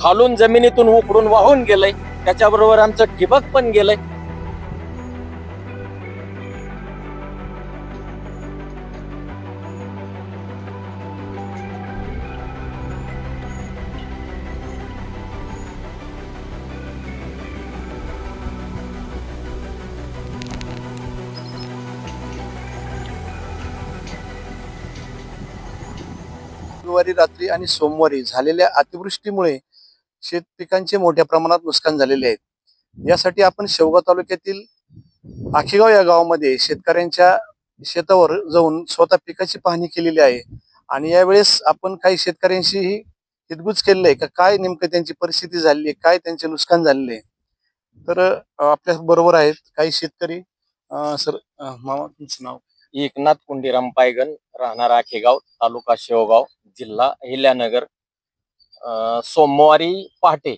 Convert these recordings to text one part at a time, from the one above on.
खालून जमिनीतून उकडून वाहून गेलंय. त्याच्याबरोबर आमचं ठिबक पण गेलंय. गुरुवारी रात्री आणि सोमवारी झालेल्या अतिवृष्टीमुळे शेत पिकांचे मोठ्या प्रमाणात नुकसान झालेले आहेत. यासाठी आपण शेवगाव तालुक्यातील आखेगाव या गावामध्ये शेतकऱ्यांच्या शेतावर जाऊन स्वतः पिकाची पाहणी केलेली आहे. आणि यावेळेस आपण काही शेतकऱ्यांशीही हितगुज केलेलं आहे का? काय नेमकं त्यांची परिस्थिती झालेली आहे? काय त्यांचे नुकसान झालेले आहे? तर आपल्या बरोबर आहेत काही शेतकरी. सर मामा तुमचं नाव? एकनाथ कुंडीराम पायगन राहणार आखेगाव तालुका शेवगाव जिल्हा हिल्यानगर सोमवारी पहाटे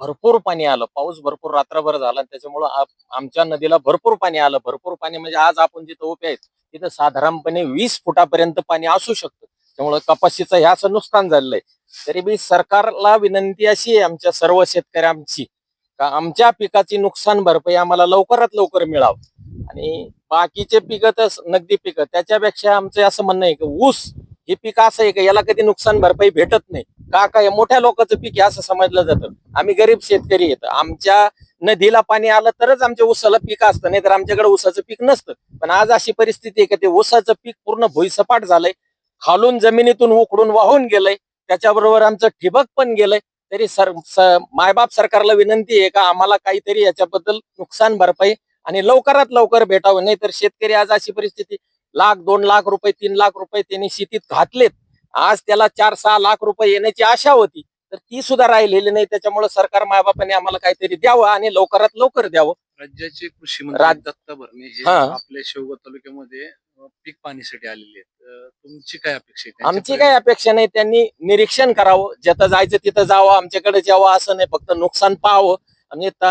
भरपूर पाणी आलं. पाऊस भरपूर रात्रभर झाला त्याच्यामुळं आमच्या नदीला भरपूर पाणी आलं. भरपूर पाणी म्हणजे आज आपण जिथं उभे आहेत तिथं साधारणपणे वीस फुटापर्यंत पाणी असू शकतं. त्यामुळं कपाशीचं हे असं नुकसान झालेलं आहे. तरी बी सरकारला विनंती अशी आहे आमच्या सर्व शेतकऱ्यांची का आमच्या पिकाची नुकसान भरपाई आम्हाला लवकरात लवकर मिळावं. आणि बाकीचे पिकं तर नगदी पिकं त्याच्यापेक्षा आमचं असं म्हणणं आहे की ऊस हे पीक असं आहे का याला कधी नुकसान भरपाई भेटत नाही. का काय मोठ्या लोकांचं पीक आहे असं समजलं जातं. आम्ही गरीब शेतकरी आहेत. आमच्या नदीला पाणी आलं तरच आमच्या ऊसाला पीक असतं नाही तर आमच्याकडे ऊसाचं पीक नसतं. पण आज अशी परिस्थिती आहे का ते ऊसाचं पीक पूर्ण भुईसपाट झालंय खालून जमिनीतून उकडून वाहून गेलंय त्याच्याबरोबर आमचं ठिबक पण गेलंय. तरी सर स- मायबाप सरकारला विनंती आहे का आम्हाला काहीतरी याच्याबद्दल नुकसान भरपाई आणि लवकरात लवकर भेटावं. नाही तर शेतकरी आज अशी परिस्थिती लाख दोन लाख रुपये तीन लाख रुपये त्यांनी शेतीत घातलेत. आज त्याला चार सहा लाख रुपये येण्याची आशा होती तर ती सुद्धा राहिलेली नाही. त्याच्यामुळे सरकार मायबापाने आम्हाला काहीतरी द्यावं आणि लवकरात लवकर द्यावं. राज्याचे कृषी मंत्री दत्ता भरणे हे हा. आपल्या शेवगाव तालुक्यामध्ये अ, पीक पाहणीसाठी आलेले आहेत. अ, तुमची काय अपेक्षा आहे आमची त्यांच्यापर्यंत? काही अपेक्षा नाही. त्यांनी निरीक्षण करावं. जिथं जायचं तिथं जावं. आमच्याकडे यावं. असं नाही. फक्त नुकसान पाहावं. आणि त-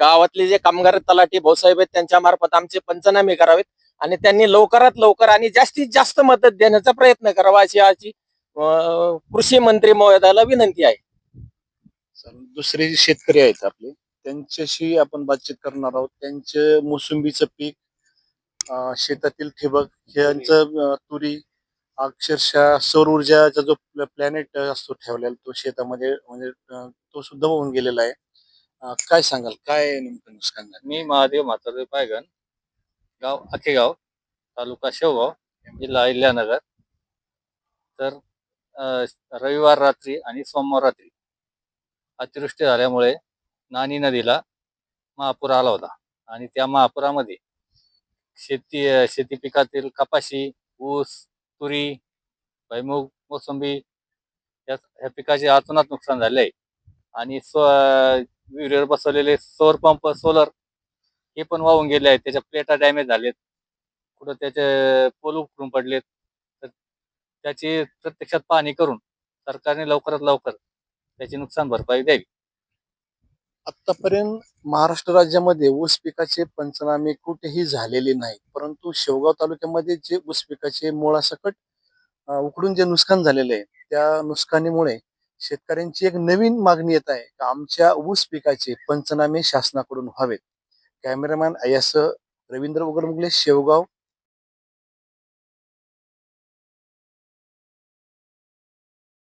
गावातले जे कामगार तलाठी भाऊसाहेब आहेत त्यांच्या मार्फत आमचे पंचनामे करावेत. आणि त्यांनी लवकरात लवकर आणि जास्तीत जास्त मदत देण्याचा प्रयत्न करावा अशी आजची अं, कृषी मंत्री महोदयाला विनंती आहे. दुसरे जे शेतकरी आहेत आपले त्यांच्याशी आपण बातचीत करणार आहोत. त्यांचे मोसंबीचं पीक शेतातील ठिबक ह्यांचं अ, तुरी अक्षरशः सौर ऊर्जाचा जो प्लॅनेट असतो ठेवलेला तो शेतामध्ये म्हणजे तो सुद्धा होऊन गेलेला आहे. काय सांगाल? काय नेमकं नुकसान मी महादेव म्हातारे पायगण. गाव आखेगाव तालुका शेवगाव जिल्हा अहिल्यानगर. तर रविवार रात्री आणि सोमवार रात्री अतिवृष्टी झाल्यामुळे नानी नदीला महापूर आला होता. आणि त्या महापुरामध्ये शेती शेती पिकातील कपाशी ऊस तुरी भैमुग मोसंबी या ह्या पिकाचे अतोनात नुकसान झाले आहे. आणि स्व विहिरीवर बसवलेले सौर पंप सोलर हे पण वाहून गेले आहेत. त्याच्या प्लेटा डॅमेज झालेत. कुठं त्याचे पोल उकडून पडलेत. तर त्याची प्रत्यक्षात पाहणी करून सरकारने लवकरात लवकर त्याची नुकसान भरपाई द्यावी. आतापर्यंत महाराष्ट्र राज्यामध्ये ऊस पिकाचे पंचनामे कुठेही झालेले नाही परंतु शेवगाव तालुक्यामध्ये जे ऊस पिकाचे मुळासकट उकडून जे नुकसान झालेले आहे त्या नुकसानीमुळे शेतकऱ्यांची एक नवीन मागणी येत आहे आमच्या ऊस पिकाचे पंचनामे शासनाकडून व्हावेत. कॅमेरामॅन यासह रवींद्र उगरमुगले शेवगाव.